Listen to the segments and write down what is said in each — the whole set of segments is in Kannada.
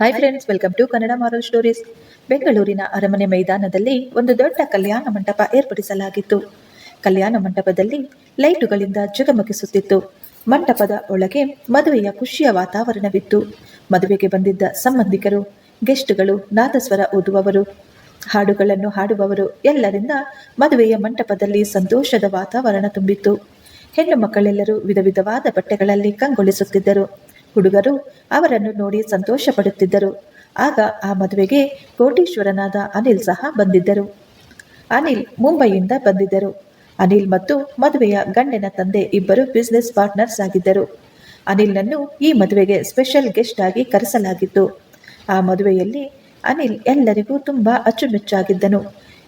Hi friends welcome to Kannada moral stories ಬೆಂಗಳೂರಿನ ಅರಮನೆ ಮೈದಾನದಲ್ಲಿ ಒಂದು ದೊಡ್ಡ ಕಲ್ಯಾಣ ಮಂಟಪ ಏರ್ಪಡಿಸಲಾಗಿತ್ತು. ಕಲ್ಯಾಣ ಮಂಟಪದಲ್ಲಿ ಲೈಟುಗಳಿಂದ ಜಗಮಗಿಸುತ್ತಿತ್ತು. ಮಂಟಪದ ಒಳಗೆ ಮದುವೆಯ ಖುಷಿಯ ವಾತಾವರಣವಿತ್ತು. ಮದುವೆಗೆ ಬಂದಿದ್ದ ಸಂಬಂಧಿಕರು, ಗೆಸ್ಟ್ಗಳು, ನಾದಸ್ವರ ಓದುವವರು, ಹಾಡುಗಳನ್ನು ಹಾಡುವವರು ಎಲ್ಲರಿಂದ ಮದುವೆಯ ಮಂಟಪದಲ್ಲಿ ಸಂತೋಷದ ವಾತಾವರಣ ತುಂಬಿತ್ತು. ಹೆಣ್ಣು ಮಕ್ಕಳೆಲ್ಲರೂ ವಿಧ ವಿಧವಾದ ಬಟ್ಟೆಗಳಲ್ಲಿ ಕಂಗೊಳಿಸುತ್ತಿದ್ದರು. ಹುಡುಗರು ಅವರನ್ನು ನೋಡಿ ಸಂತೋಷ ಪಡುತ್ತಿದ್ದರು ಆಗ ಆ ಮದುವೆಗೆ ಕೋಟೀಶ್ವರನಾದ ಅನಿಲ್ ಸಹ ಬಂದಿದ್ದರು. ಅನಿಲ್ ಮುಂಬೈಯಿಂದ ಬಂದಿದ್ದರು. ಅನಿಲ್ ಮತ್ತು ಮದುವೆಯ ಗಂಡನ ತಂದೆ ಇಬ್ಬರು ಬಿಸ್ನೆಸ್ ಪಾರ್ಟ್ನರ್ಸ್ ಆಗಿದ್ದರು. ಅನಿಲ್ನನ್ನು ಈ ಮದುವೆಗೆ ಸ್ಪೆಷಲ್ ಗೆಸ್ಟ್ ಆಗಿ ಕರೆಸಲಾಗಿತ್ತು. ಆ ಮದುವೆಯಲ್ಲಿ ಅನಿಲ್ ಎಲ್ಲರಿಗೂ ತುಂಬಾ ಅಚ್ಚುಮೆಚ್ಚಾಗಿದ್ದನು.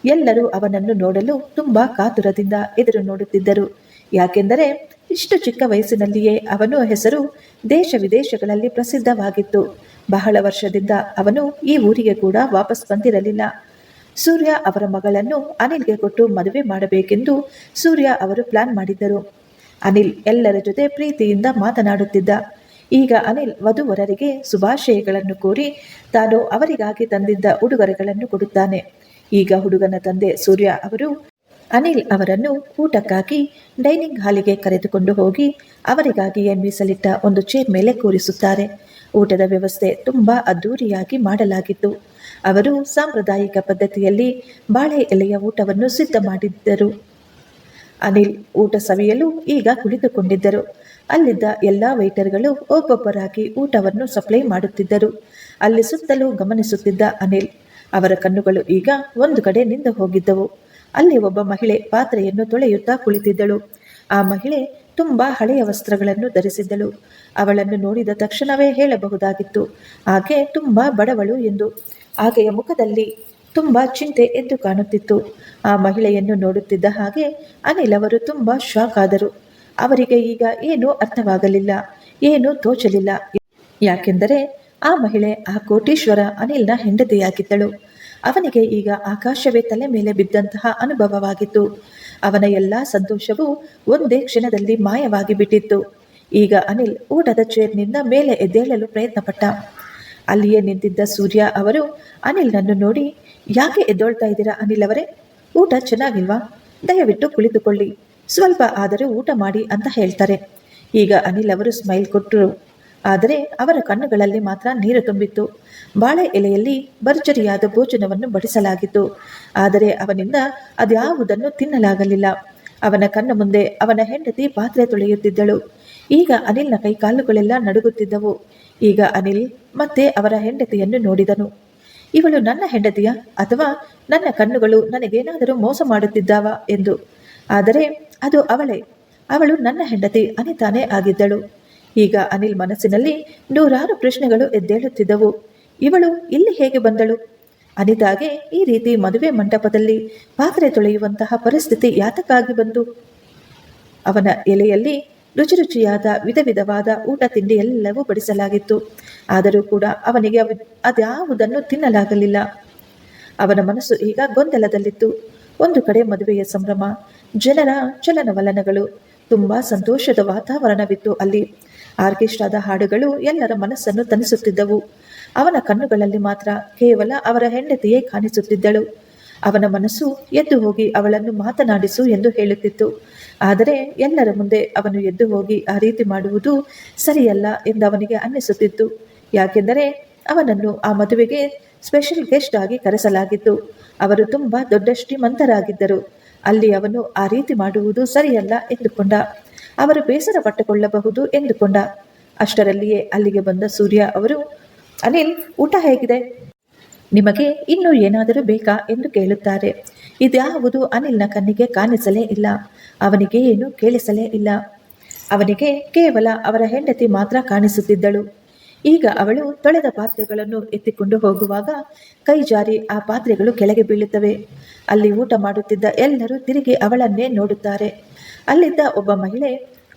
ಎಲ್ಲರೂ ಅವನನ್ನು ನೋಡಲು ತುಂಬಾ ಕಾತುರದಿಂದ ಎದುರು ನೋಡುತ್ತಿದ್ದರು. ಯಾಕೆಂದರೆ ಇಷ್ಟು ಚಿಕ್ಕ ವಯಸ್ಸಿನಲ್ಲಿಯೇ ಅವನು ಹೆಸರು ದೇಶ ವಿದೇಶಗಳಲ್ಲಿ ಪ್ರಸಿದ್ಧವಾಗಿತ್ತು. ಬಹಳ ವರ್ಷದಿಂದ ಅವನು ಈ ಊರಿಗೆ ಕೂಡ ವಾಪಸ್ ಬಂದಿರಲಿಲ್ಲ. ಸೂರ್ಯ ಅವರ ಮಗಳನ್ನು ಅನಿಲ್ಗೆ ಕೊಟ್ಟು ಮದುವೆ ಮಾಡಬೇಕೆಂದು ಸೂರ್ಯ ಅವರು ಪ್ಲಾನ್ ಮಾಡಿದ್ದರು. ಅನಿಲ್ ಎಲ್ಲರ ಜೊತೆ ಪ್ರೀತಿಯಿಂದ ಮಾತನಾಡುತ್ತಿದ್ದ. ಈಗ ಅನಿಲ್ ವಧುವರರಿಗೆ ಶುಭಾಶಯಗಳನ್ನು ಕೋರಿ ತಾನು ಅವರಿಗಾಗಿ ತಂದಿದ್ದ ಉಡುಗೊರೆಗಳನ್ನು ಕೊಡುತ್ತಾನೆ. ಈಗ ಹುಡುಗನ ತಂದೆ ಸೂರ್ಯ ಅವರು ಅನಿಲ್ ಅವರನ್ನು ಊಟಕ್ಕಾಗಿ ಡೈನಿಂಗ್ ಹಾಲಿಗೆ ಕರೆದುಕೊಂಡು ಹೋಗಿ ಅವರಿಗಾಗಿಯೇ ಮೀಸಲಿಟ್ಟ ಒಂದು ಚೇರ್ ಮೇಲೆ ಕೂರಿಸುತ್ತಾರೆ. ಊಟದ ವ್ಯವಸ್ಥೆ ತುಂಬ ಅದ್ದೂರಿಯಾಗಿ ಮಾಡಲಾಗಿತ್ತು. ಅವರು ಸಾಂಪ್ರದಾಯಿಕ ಪದ್ಧತಿಯಲ್ಲಿ ಬಾಳೆ ಎಲೆಯ ಊಟವನ್ನು ಸಿದ್ಧ ಮಾಡಿದ್ದರು. ಅನಿಲ್ ಊಟ ಸವಿಯಲು ಈಗ ಕುಳಿತುಕೊಂಡಿದ್ದರು. ಅಲ್ಲಿದ್ದ ಎಲ್ಲ ವೈಟರ್ಗಳು ಒಬ್ಬೊಬ್ಬರಾಗಿ ಊಟವನ್ನು ಸಪ್ಲೈ ಮಾಡುತ್ತಿದ್ದರು. ಅಲ್ಲಿ ಸುತ್ತಲೂ ಗಮನಿಸುತ್ತಿದ್ದ ಅನಿಲ್ ಅವರ ಕಣ್ಣುಗಳು ಈಗ ಒಂದು ಕಡೆ ನಿಂತು ಹೋಗಿದ್ದವು. ಅಲ್ಲಿ ಒಬ್ಬ ಮಹಿಳೆ ಪಾತ್ರೆಯನ್ನು ತೊಳೆಯುತ್ತಾ ಕುಳಿತಿದ್ದಳು. ಆ ಮಹಿಳೆ ತುಂಬಾ ಹಳೆಯ ವಸ್ತ್ರಗಳನ್ನು ಧರಿಸಿದ್ದಳು. ಅವಳನ್ನು ನೋಡಿದ ತಕ್ಷಣವೇ ಹೇಳಬಹುದಾಗಿತ್ತು, ಆಕೆ ತುಂಬಾ ಬಡವಳು ಎಂದು. ಆಕೆಯ ಮುಖದಲ್ಲಿ ತುಂಬಾ ಚಿಂತೆ ಎದ್ದು ಕಾಣುತ್ತಿತ್ತು. ಆ ಮಹಿಳೆಯನ್ನು ನೋಡುತ್ತಿದ್ದ ಹಾಗೆ ಅನಿಲ್ ಅವರು ತುಂಬಾ ಶಾಕ್ ಆದರು. ಅವರಿಗೆ ಈಗ ಏನೂ ಅರ್ಥವಾಗಲಿಲ್ಲ, ಏನೂ ತೋಚಲಿಲ್ಲ. ಯಾಕೆಂದರೆ ಆ ಮಹಿಳೆ ಆ ಕೋಟೀಶ್ವರ ಅನಿಲ್ನ ಹೆಂಡತಿಯಾಗಿದ್ದಳು. ಅವನಿಗೆ ಈಗ ಆಕಾಶವೇ ತಲೆ ಮೇಲೆ ಬಿದ್ದಂತಹ ಅನುಭವವಾಗಿತ್ತು. ಅವನ ಎಲ್ಲಾ ಸಂತೋಷವೂ ಒಂದೇ ಕ್ಷಣದಲ್ಲಿ ಮಾಯವಾಗಿ ಬಿಟ್ಟಿತ್ತು. ಈಗ ಅನಿಲ್ ಊಟದ ಚೇರ್ನಿಂದ ಮೇಲೆ ಎದ್ದೇಳಲು ಪ್ರಯತ್ನಪಟ್ಟ. ಅಲ್ಲಿಯೇ ನಿಂತಿದ್ದ ಸೂರ್ಯ ಅವರು ಅನಿಲ್ನನ್ನು ನೋಡಿ, ಯಾಕೆ ಎದ್ದೊಳ್ತಾ ಇದ್ದೀರಾ ಅನಿಲ್ ಅವರೇ? ಊಟ ಚೆನ್ನಾಗಿಲ್ವಾ? ದಯವಿಟ್ಟು ಕುಳಿತುಕೊಳ್ಳಿ. ಸ್ವಲ್ಪ ಆದರೂ ಊಟ ಮಾಡಿ ಅಂತ ಹೇಳ್ತಾರೆ. ಈಗ ಅನಿಲ್ ಅವರು ಸ್ಮೈಲ್ ಕೊಟ್ಟರು. ಆದರೆ ಅವರ ಕಣ್ಣುಗಳಲ್ಲಿ ಮಾತ್ರ ನೀರು ತುಂಬಿತ್ತು. ಬಾಳೆ ಎಲೆಯಲ್ಲಿ ಭರ್ಜರಿಯಾದ ಭೋಜನವನ್ನು ಬಡಿಸಲಾಗಿತ್ತು. ಆದರೆ ಅವನಿಂದ ಅದ್ಯಾವುದನ್ನು ತಿನ್ನಲಾಗಲಿಲ್ಲ. ಅವನ ಕಣ್ಣ ಮುಂದೆ ಅವನ ಹೆಂಡತಿ ಪಾತ್ರೆ ತೊಳೆಯುತ್ತಿದ್ದಳು. ಈಗ ಅನಿಲ್ನ ಕೈ ಕಾಲುಗಳೆಲ್ಲ ನಡುಗುತ್ತಿದ್ದವು. ಈಗ ಅನಿಲ್ ಮತ್ತೆ ಅವರ ಹೆಂಡತಿಯನ್ನು ನೋಡಿದನು. ಇವಳು ನನ್ನ ಹೆಂಡತಿಯ? ಅಥವಾ ನನ್ನ ಕಣ್ಣುಗಳು ನನಗೇನಾದರೂ ಮೋಸ ಮಾಡುತ್ತಿದ್ದಾವ? ಎಂದು. ಆದರೆ ಅದು ಅವಳೇ. ಅವಳು ನನ್ನ ಹೆಂಡತಿ ಅನಿತಾನೇ ಆಗಿದ್ದಳು. ಈಗ ಅನಿಲ್ ಮನಸ್ಸಿನಲ್ಲಿ ನೂರಾರು ಪ್ರಶ್ನೆಗಳು ಎದ್ದೇಳುತ್ತಿದ್ದವು. ಇವಳು ಇಲ್ಲಿ ಹೇಗೆ ಬಂದಳು? ಅನಿತಾಗೆ ಈ ರೀತಿ ಮದುವೆ ಮಂಟಪದಲ್ಲಿ ಪಾತ್ರೆ ತೊಳೆಯುವಂತಹ ಪರಿಸ್ಥಿತಿ ಯಾತಕ್ಕಾಗಿ ಬಂತು? ಅವನ ಎಲೆಯಲ್ಲಿ ರುಚಿ ರುಚಿಯಾದ ವಿಧ ವಿಧವಾದ ಊಟ ತಿಂಡಿ ಎಲ್ಲವೂ ಬಡಿಸಲಾಗಿತ್ತು. ಆದರೂ ಕೂಡ ಅವನಿಗೆ ಅವ್ ಅದ್ಯಾವುದನ್ನು ತಿನ್ನಲಾಗಲಿಲ್ಲ. ಅವನ ಮನಸ್ಸು ಈಗ ಗೊಂದಲದಲ್ಲಿತ್ತು. ಒಂದು ಕಡೆ ಮದುವೆಯ ಸಂಭ್ರಮ, ಜನರ ಚಲನವಲನಗಳು, ತುಂಬಾ ಸಂತೋಷದ ವಾತಾವರಣವಿತ್ತು ಅಲ್ಲಿ. ಆರ್ಕೆಸ್ಟ್ರಾದ ಹಾಡುಗಳು ಎಲ್ಲರ ಮನಸ್ಸನ್ನು ತನಿಸುತ್ತಿದ್ದವು ಅವನ ಕಣ್ಣುಗಳಲ್ಲಿ ಮಾತ್ರ ಕೇವಲ ಅವರ ಹೆಂಡತಿಯೇ ಕಾಣಿಸುತ್ತಿದ್ದಳು. ಅವನ ಮನಸ್ಸು ಎದ್ದು ಹೋಗಿ ಅವಳನ್ನು ಮಾತನಾಡಿಸು ಎಂದು ಹೇಳುತ್ತಿತ್ತು. ಆದರೆ ಎಲ್ಲರ ಮುಂದೆ ಅವನು ಎದ್ದು ಹೋಗಿ ಆ ರೀತಿ ಮಾಡುವುದು ಸರಿಯಲ್ಲ ಎಂದು ಅವನಿಗೆ ಅನ್ನಿಸುತ್ತಿತ್ತು. ಯಾಕೆಂದರೆ ಅವನನ್ನು ಆ ಮದುವೆಗೆ ಸ್ಪೆಷಲ್ ಗೆಸ್ಟ್ ಆಗಿ ಕರೆಸಲಾಗಿತ್ತು. ಅವರು ತುಂಬಾ ದೊಡ್ಡ ಶ್ರೀಮಂತರಾಗಿದ್ದರು. ಅಲ್ಲಿ ಅವನು ಆ ರೀತಿ ಮಾಡುವುದು ಸರಿಯಲ್ಲ ಎಂದುಕೊಂಡ. ಅವರು ಬೇಸರ ಪಟ್ಟುಕೊಳ್ಳಬಹುದು ಎಂದುಕೊಂಡ. ಅಷ್ಟರಲ್ಲಿಯೇ ಅಲ್ಲಿಗೆ ಬಂದ ಸೂರ್ಯ ಅವರು, ಅನಿಲ್, ಊಟ ಹೇಗಿದೆ? ನಿಮಗೆ ಇನ್ನೂ ಏನಾದರೂ ಬೇಕಾ? ಎಂದು ಕೇಳುತ್ತಾರೆ. ಇದ್ಯಾವುದು ಅನಿಲ್ನ ಕಣ್ಣಿಗೆ ಕಾಣಿಸಲೇ ಇಲ್ಲ. ಅವನಿಗೆ ಏನು ಕೇಳಿಸಲೇ ಇಲ್ಲ. ಅವನಿಗೆ ಕೇವಲ ಅವರ ಹೆಂಡತಿ ಮಾತ್ರ ಕಾಣಿಸುತ್ತಿದ್ದಳು. ಈಗ ಅವಳು ತೊಳೆದ ಪಾತ್ರೆಗಳನ್ನು ಎತ್ತಿಕೊಂಡು ಹೋಗುವಾಗ ಕೈ ಜಾರಿ ಆ ಪಾತ್ರೆಗಳು ಕೆಳಗೆ ಬೀಳುತ್ತವೆ. ಅಲ್ಲಿ ಊಟ ಮಾಡುತ್ತಿದ್ದ ಎಲ್ಲರೂ ತಿರುಗಿ ಅವಳನ್ನೇ ನೋಡುತ್ತಾರೆ. ಅಲ್ಲಿದ್ದ ಒಬ್ಬ ಮಹಿಳೆ,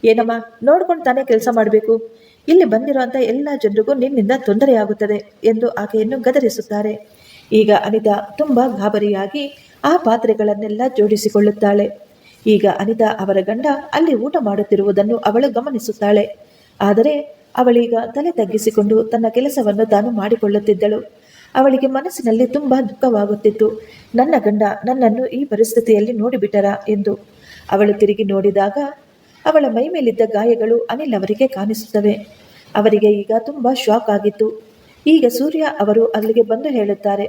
ಏನಮ್ಮ, ನೋಡ್ಕೊಂಡು ತಾನೇ ಕೆಲಸ ಮಾಡಬೇಕು? ಇಲ್ಲಿ ಬಂದಿರುವಂತ ಎಲ್ಲ ಜನರಿಗೂ ನಿನ್ನಿಂದ ತೊಂದರೆಯಾಗುತ್ತದೆ ಎಂದು ಆಕೆಯನ್ನು ಗದರಿಸುತ್ತಾರೆ. ಈಗ ಅನಿತಾ ತುಂಬಾ ಗಾಬರಿಯಾಗಿ ಆ ಪಾತ್ರೆಗಳನ್ನೆಲ್ಲ ಜೋಡಿಸಿಕೊಳ್ಳುತ್ತಾಳೆ. ಈಗ ಅನಿತಾ ಅವರ ಗಂಡ ಅಲ್ಲಿ ಊಟ ಮಾಡುತ್ತಿರುವುದನ್ನು ಅವಳು ಗಮನಿಸುತ್ತಾಳೆ. ಆದರೆ ಅವಳೀಗ ತಲೆ ತಗ್ಗಿಸಿಕೊಂಡು ತನ್ನ ಕೆಲಸವನ್ನು ತಾನು ಮಾಡಿಕೊಳ್ಳುತ್ತಿದ್ದಳು. ಅವಳಿಗೆ ಮನಸ್ಸಿನಲ್ಲಿ ತುಂಬಾ ದುಃಖವಾಗುತ್ತಿತ್ತು. ನನ್ನ ಗಂಡ ನನ್ನನ್ನು ಈ ಪರಿಸ್ಥಿತಿಯಲ್ಲಿ ನೋಡಿಬಿಟ್ಟರ ಎಂದು ಅವಳು ತಿರುಗಿ ನೋಡಿದಾಗ ಅವಳ ಮೈ ಮೇಲಿದ್ದ ಗಾಯಗಳು ಅನಿಲ್ ಅವರಿಗೆ ಕಾಣಿಸುತ್ತವೆ. ಅವರಿಗೆ ಈಗ ತುಂಬಾ ಶಾಕ್ ಆಗಿತ್ತು. ಈಗ ಸೂರ್ಯ ಅವರು ಅಲ್ಲಿಗೆ ಬಂದು ಹೇಳುತ್ತಾರೆ,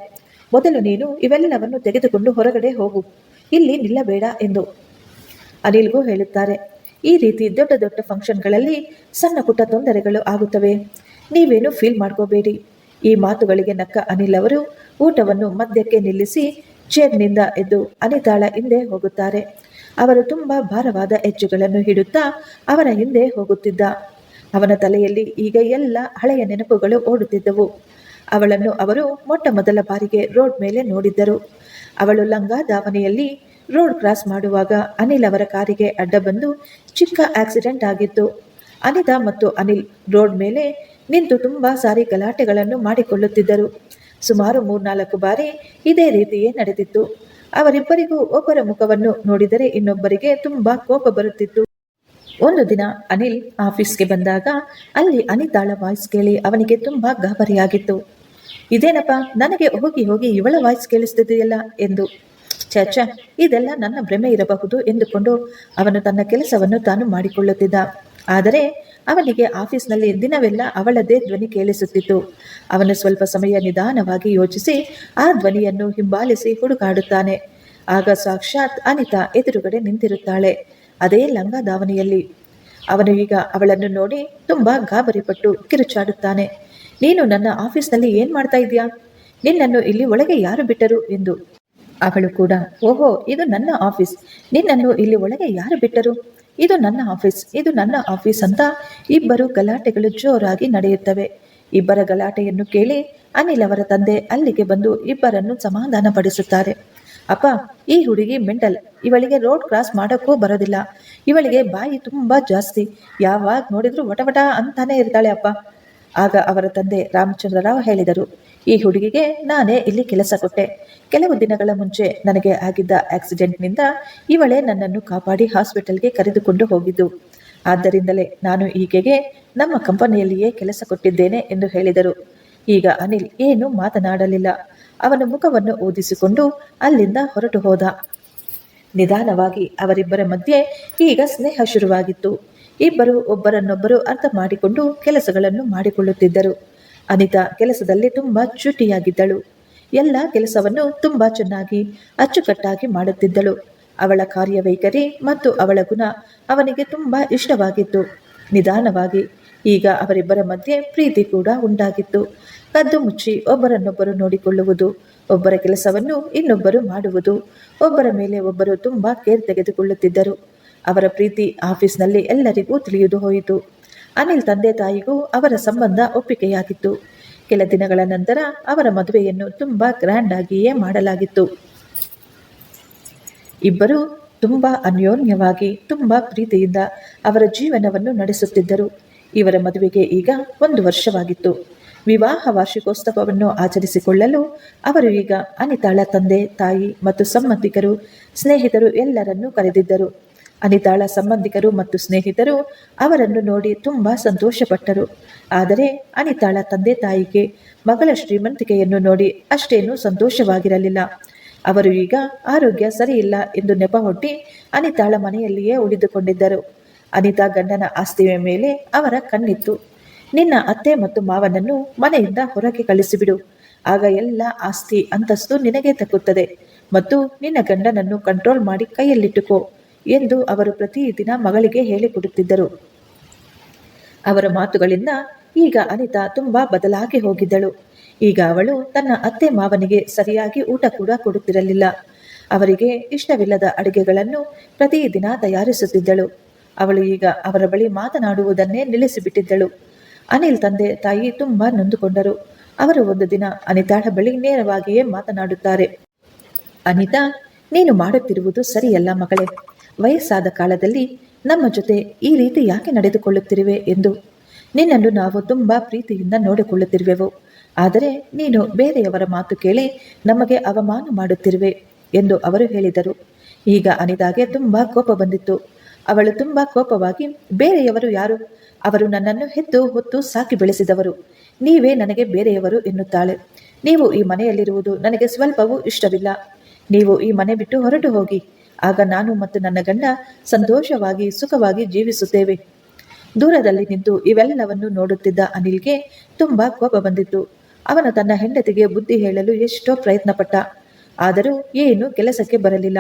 ಮೊದಲು ನೀನು ಇವೆಲ್ಲವನ್ನು ತೆಗೆದುಕೊಂಡು ಹೊರಗಡೆ ಹೋಗು. ಇಲ್ಲಿ ನಿಲ್ಲಬೇಡ ಎಂದು. ಅನಿಲ್ಗೂ ಹೇಳುತ್ತಾರೆ, ಈ ರೀತಿ ದೊಡ್ಡ ದೊಡ್ಡ ಫಂಕ್ಷನ್ಗಳಲ್ಲಿ ಸಣ್ಣ ಪುಟ್ಟ ತೊಂದರೆಗಳು ಆಗುತ್ತವೆ. ನೀವೇನು ಫೀಲ್ ಮಾಡ್ಕೋಬೇಡಿ. ಈ ಮಾತುಗಳಿಗೆ ನಕ್ಕ ಅನಿಲ್ ಅವರು ಊಟವನ್ನು ಮಧ್ಯಕ್ಕೆ ನಿಲ್ಲಿಸಿ ಚೇರ್ನಿಂದ ಎದ್ದು ಅನಿತಾಳ ಹಿಂದೆ ಹೋಗುತ್ತಾರೆ. ಅವರು ತುಂಬಾ ಭಾರವಾದ ಹೆಜ್ಜೆಗಳನ್ನು ಹಿಡುತ್ತಾ ಅವರ ಹಿಂದೆ ಹೋಗುತ್ತಿದ್ದ. ಅವನ ತಲೆಯಲ್ಲಿ ಈಗ ಎಲ್ಲ ಹಳೆಯ ನೆನಪುಗಳು ಓಡುತ್ತಿದ್ದವು. ಅವಳನ್ನು ಅವರು ಮೊಟ್ಟ ಮೊದಲ ಬಾರಿಗೆ ರೋಡ್ ಮೇಲೆ ನೋಡಿದ್ದರು. ಅವಳು ಲಂಗಾ ದಾವಣೆಯಲ್ಲಿ ರೋಡ್ ಕ್ರಾಸ್ ಮಾಡುವಾಗ ಅನಿಲ್ ಅವರ ಕಾರಿಗೆ ಅಡ್ಡ ಬಂದು ಚಿಕ್ಕ ಆಕ್ಸಿಡೆಂಟ್ ಆಗಿತ್ತು. ಅನಿತಾ ಮತ್ತು ಅನಿಲ್ ರೋಡ್ ಮೇಲೆ ನಿಂತು ತುಂಬಾ ಸಾರಿ ಗಲಾಟೆಗಳನ್ನು ಮಾಡಿಕೊಳ್ಳುತ್ತಿದ್ದರು. ಸುಮಾರು ಮೂರ್ನಾಲ್ಕು ಬಾರಿ ಇದೇ ರೀತಿಯೇ ನಡೆದಿತ್ತು. ಅವರಿಬ್ಬರಿಗೂ ಒಬ್ಬರ ಮುಖವನ್ನು ನೋಡಿದರೆ ಇನ್ನೊಬ್ಬರಿಗೆ ತುಂಬಾ ಕೋಪ ಬರುತ್ತಿತ್ತು. ಒಂದು ದಿನ ಅನಿಲ್ ಆಫೀಸ್ಗೆ ಬಂದಾಗ ಅಲ್ಲಿ ಅನಿತಾಳ ವಾಯ್ಸ್ ಕೇಳಿ ಅವನಿಗೆ ತುಂಬಾ ಗಾಬರಿಯಾಗಿತ್ತು. ಇದೇನಪ್ಪ, ನನಗೆ ಹೋಗಿ ಹೋಗಿ ಇವಳ ವಾಯ್ಸ್ ಕೇಳಿಸ್ತಿದೆಯಲ್ಲ ಎಂದು. ಚಾಚಾ ಇದೆಲ್ಲ ನನ್ನ ಭ್ರಮೆ ಇರಬಹುದು ಎಂದುಕೊಂಡು ಅವನು ತನ್ನ ಕೆಲಸವನ್ನು ತಾನು ಮಾಡಿಕೊಳ್ಳುತ್ತಿದ್ದ. ಆದರೆ ಅವನಿಗೆ ಆಫೀಸ್ನಲ್ಲಿ ದಿನವೆಲ್ಲ ಅವಳದೇ ಧ್ವನಿ ಕೇಳಿಸುತ್ತಿತ್ತು. ಅವನು ಸ್ವಲ್ಪ ಸಮಯ ನಿಧಾನವಾಗಿ ಯೋಚಿಸಿ, ಆ ಧ್ವನಿಯನ್ನು ಹಿಂಬಾಲಿಸಿ ಹುಡುಕಾಡುತ್ತಾನೆ. ಆಗ ಸಾಕ್ಷಾತ್ ಅನಿತಾ ಎದುರುಗಡೆ ನಿಂತಿರುತ್ತಾಳೆ. ಅದೇ ಲಂಗ ದಾವಣಿಯಲ್ಲಿ. ಅವನು ಈಗ ಅವಳನ್ನು ನೋಡಿ ತುಂಬಾ ಗಾಬರಿಪಟ್ಟು ಕಿರುಚಾಡುತ್ತಾನೆ. ನೀನು ನನ್ನ ಆಫೀಸ್ನಲ್ಲಿ ಏನ್ ಮಾಡ್ತಾ ಇದೀಯಾ ನಿನ್ನನ್ನು ಇಲ್ಲಿ ಒಳಗೆ ಯಾರು ಬಿಟ್ಟರು? ಎಂದು ಅವಳು ಕೂಡ, ಓಹೋ, ಇದು ನನ್ನ ಆಫೀಸ್. ನಿನ್ನನ್ನು ಇಲ್ಲಿ ಒಳಗೆ ಯಾರು ಬಿಟ್ಟರು? ಇದು ನನ್ನ ಆಫೀಸ್, ಇದು ನನ್ನ ಆಫೀಸ್ ಅಂತ ಇಬ್ಬರು ಗಲಾಟೆಗಳು ಜೋರಾಗಿ ನಡೆಯುತ್ತವೆ. ಇಬ್ಬರ ಗಲಾಟೆಯನ್ನು ಕೇಳಿ ಅನಿಲ್ ಅವರ ತಂದೆ ಅಲ್ಲಿಗೆ ಬಂದು ಇಬ್ಬರನ್ನು ಸಮಾಧಾನ ಪಡಿಸುತ್ತಾರೆ ಅಪ್ಪ, ಈ ಹುಡುಗಿ ಮೆಂಟಲ್ ಇವಳಿಗೆ ರೋಡ್ ಕ್ರಾಸ್ ಮಾಡೋಕ್ಕೂ ಬರೋದಿಲ್ಲ. ಇವಳಿಗೆ ಬಾಯಿ ತುಂಬಾ ಜಾಸ್ತಿ. ಯಾವಾಗ ನೋಡಿದ್ರು ವಟವಟ ಅಂತಾನೆ ಇರ್ತಾಳೆ ಅಪ್ಪ. ಆಗ ಅವರ ತಂದೆ ರಾಮಚಂದ್ರರಾವ್ ಹೇಳಿದರು ಈ ಹುಡುಗಿಗೆ ನಾನೇ ಇಲ್ಲಿ ಕೆಲಸ ಕೊಟ್ಟೆ. ಕೆಲವು ದಿನಗಳ ಮುಂಚೆ ನನಗೆ ಆಗಿದ್ದ ಆಕ್ಸಿಡೆಂಟ್ನಿಂದ ಇವಳೇ ನನ್ನನ್ನು ಕಾಪಾಡಿ ಹಾಸ್ಪಿಟಲ್ಗೆ ಕರೆದುಕೊಂಡು ಹೋಗಿದ್ದು. ಆದ್ದರಿಂದಲೇ ನಾನು ಈಕೆಗೆ ನಮ್ಮ ಕಂಪನಿಯಲ್ಲಿಯೇ ಕೆಲಸ ಕೊಟ್ಟಿದ್ದೇನೆ ಎಂದು ಹೇಳಿದರು. ಈಗ ಅನಿಲ್ ಏನು ಮಾತನಾಡಲಿಲ್ಲ. ಅವನ ಮುಖವನ್ನು ಊದಿಸಿಕೊಂಡು ಅಲ್ಲಿಂದ ಹೊರಟು ಹೋದ. ನಿಧಾನವಾಗಿ ಅವರಿಬ್ಬರ ಮಧ್ಯೆ ಈಗ ಸ್ನೇಹ ಶುರುವಾಗಿತ್ತು. ಇಬ್ಬರು ಒಬ್ಬರನ್ನೊಬ್ಬರು ಅರ್ಥ ಮಾಡಿಕೊಂಡು ಕೆಲಸಗಳನ್ನು ಮಾಡಿಕೊಳ್ಳುತ್ತಿದ್ದರು. ಅನಿತಾ ಕೆಲಸದಲ್ಲಿ ತುಂಬಾ ಚುಟಿಯಾಗಿದ್ದಳು. ಎಲ್ಲ ಕೆಲಸವನ್ನು ತುಂಬಾ ಚೆನ್ನಾಗಿ, ಅಚ್ಚುಕಟ್ಟಾಗಿ ಮಾಡುತ್ತಿದ್ದಳು. ಅವಳ ಕಾರ್ಯವೈಖರಿ ಮತ್ತು ಅವಳ ಗುಣ ಅವನಿಗೆ ತುಂಬಾ ಇಷ್ಟವಾಗಿತ್ತು. ನಿಧಾನವಾಗಿ, ಈಗ ಅವರಿಬ್ಬರ ಮಧ್ಯೆ ಪ್ರೀತಿ ಕೂಡ ಉಂಟಾಗಿತ್ತು. ಕದ್ದು ಮುಚ್ಚಿ ಒಬ್ಬರನ್ನೊಬ್ಬರು ನೋಡಿಕೊಳ್ಳುವುದು, ಒಬ್ಬರ ಕೆಲಸವನ್ನು ಇನ್ನೊಬ್ಬರು ಮಾಡುವುದು, ಒಬ್ಬರ ಮೇಲೆ ಒಬ್ಬರು ತುಂಬಾ ಕೇರ್ ತೆಗೆದುಕೊಳ್ಳುತ್ತಿದ್ದರು. ಅವರ ಪ್ರೀತಿ ಆಫೀಸ್ನಲ್ಲಿ ಎಲ್ಲರಿಗೂ ತಿಳಿಯುವುದು ಹೋಯಿತು. ಅನಿಲ್ ತಂದೆ ತಾಯಿಗೂ ಅವರ ಸಂಬಂಧ ಒಪ್ಪಿಗೆಯಾಗಿತ್ತು. ಕೆಲ ದಿನಗಳ ನಂತರ ಅವರ ಮದುವೆಯನ್ನು ತುಂಬಾ ಗ್ರ್ಯಾಂಡ್ ಆಗಿಯೇ ಮಾಡಲಾಗಿತ್ತು. ಇಬ್ಬರು ತುಂಬಾ ಅನ್ಯೋನ್ಯವಾಗಿ, ತುಂಬಾ ಪ್ರೀತಿಯಿಂದ ಅವರ ಜೀವನವನ್ನು ನಡೆಸುತ್ತಿದ್ದರು. ಇವರ ಮದುವೆಗೆ ಈಗ ಒಂದು ವರ್ಷವಾಗಿತ್ತು. ವಿವಾಹ ವಾರ್ಷಿಕೋತ್ಸವವನ್ನು ಆಚರಿಸಿಕೊಳ್ಳಲು ಅವರು ಈಗ ಅನಿತಾಳ ತಂದೆ, ತಾಯಿ ಮತ್ತು ಸಂಬಂಧಿಕರು, ಸ್ನೇಹಿತರು ಎಲ್ಲರನ್ನೂ ಕರೆದಿದ್ದರು. ಅನಿತಾಳ ಸಂಬಂಧಿಕರು ಮತ್ತು ಸ್ನೇಹಿತರು ಅವರನ್ನು ನೋಡಿ ತುಂಬಾ ಸಂತೋಷಪಟ್ಟರು. ಆದರೆ ಅನಿತಾಳ ತಂದೆ ತಾಯಿಗೆ ಮಗಳ ಶ್ರೀಮಂತಿಕೆಯನ್ನು ನೋಡಿ ಅಷ್ಟೇನೂ ಸಂತೋಷವಾಗಿರಲಿಲ್ಲ. ಅವರು ಈಗ ಆರೋಗ್ಯ ಸರಿಯಿಲ್ಲ ಎಂದು ನೆಪ ಹೊಟ್ಟಿ ಅನಿತಾಳ ಮನೆಯಲ್ಲಿಯೇ ಉಳಿದುಕೊಂಡಿದ್ದರು. ಅನಿತಾ ಗಂಡನ ಆಸ್ತಿಯ ಮೇಲೆ ಅವರ ಕಣ್ಣಿತ್ತು. ನಿನ್ನ ಅತ್ತೆ ಮತ್ತು ಮಾವನನ್ನು ಮನೆಯಿಂದ ಹೊರಗೆ ಕಳಿಸಿಬಿಡು. ಆಗ ಎಲ್ಲ ಆಸ್ತಿ ಅಂತಸ್ತು ನಿನಗೆ ತಕ್ಕುತ್ತದೆ ಮತ್ತು ನಿನ್ನ ಗಂಡನನ್ನು ಕಂಟ್ರೋಲ್ ಮಾಡಿ ಕೈಯಲ್ಲಿಟ್ಟುಕೋ. ಎಂದು ಅವರು ಪ್ರತಿದಿನ ಮಗಳಿಗೆ ಹೇಳಿಕೊಡುತ್ತಿದ್ದರು. ಅವರ ಮಾತುಗಳಿಂದ ಈಗ ಅನಿತಾ ತುಂಬಾ ಬದಲಾಗಿ ಹೋಗಿದ್ದಳು. ಈಗ ಅವಳು ತನ್ನ ಅತ್ತೆ ಮಾವನಿಗೆ ಸರಿಯಾಗಿ ಊಟ ಕೂಡ ಕೊಡುತ್ತಿರಲಿಲ್ಲ. ಅವರಿಗೆ ಇಷ್ಟವಿಲ್ಲದ ಅಡುಗೆಗಳನ್ನು ಪ್ರತಿದಿನ ತಯಾರಿಸುತ್ತಿದ್ದಳು. ಅವಳು ಈಗ ಅವರ ಬಳಿ ಮಾತನಾಡುವುದನ್ನೇ ನಿಲ್ಲಿಸಿಬಿಟ್ಟಿದ್ದಳು. ಅನಿಲ್ ತಂದೆ ತಾಯಿ ತುಂಬಾ ನೊಂದುಕೊಂಡರು. ಅವರು ಒಂದು ದಿನ ಅನಿತಾಳ ಬಳಿ ನೇರವಾಗಿಯೇ ಮಾತನಾಡುತ್ತಾರೆ. ಅನಿತಾ, ನೀನು ಮಾಡುತ್ತಿರುವುದು ಸರಿಯಲ್ಲ ಮಗಳೇ. ವಯಸ್ಸಾದ ಕಾಲದಲ್ಲಿ ನಮ್ಮ ಜೊತೆ ಈ ರೀತಿ ಯಾಕೆ ನಡೆದುಕೊಳ್ಳುತ್ತಿರುವೆ ಎಂದು? ನಿನ್ನನ್ನು ನಾವು ತುಂಬ ಪ್ರೀತಿಯಿಂದ ನೋಡಿಕೊಳ್ಳುತ್ತಿರುವೆವು. ಆದರೆ ನೀನು ಬೇರೆಯವರ ಮಾತು ಕೇಳಿ ನಮಗೆ ಅವಮಾನ ಮಾಡುತ್ತಿರುವೆ ಎಂದು ಅವರು ಹೇಳಿದರು. ಈಗ ಅನಿದಾಗೆ ತುಂಬ ಕೋಪ ಬಂದಿತ್ತು. ಅವಳು ತುಂಬ ಕೋಪವಾಗಿ, ಬೇರೆಯವರು ಯಾರು? ಅವರು ನನ್ನನ್ನು ಹೆತ್ತು ಹೊತ್ತು ಸಾಕಿ ಬೆಳೆಸಿದವರು. ನೀವೇ ನನಗೆ ಬೇರೆಯವರು ಎನ್ನುತ್ತಾಳೆ. ನೀವು ಈ ಮನೆಯಲ್ಲಿರುವುದು ನನಗೆ ಸ್ವಲ್ಪವೂ ಇಷ್ಟವಿಲ್ಲ. ನೀವು ಈ ಮನೆ ಬಿಟ್ಟು ಹೊರಟು ಹೋಗಿ ಆಗ ನಾನು ಮತ್ತು ನನ್ನ ಗಂಡ ಸಂತೋಷವಾಗಿ, ಸುಖವಾಗಿ ಜೀವಿಸುತ್ತೇವೆ. ದೂರದಲ್ಲಿ ನಿಂತು ಇವೆಲ್ಲವನ್ನು ನೋಡುತ್ತಿದ್ದ ಅನಿಲ್ಗೆ ತುಂಬಾ ಕೋಪ ಬಂದಿತ್ತು. ಅವನು ತನ್ನ ಹೆಂಡತಿಗೆ ಬುದ್ಧಿ ಹೇಳಲು ಎಷ್ಟೋ ಪ್ರಯತ್ನಪಟ್ಟ. ಆದರೂ ಏನು ಕೆಲಸಕ್ಕೆ ಬರಲಿಲ್ಲ.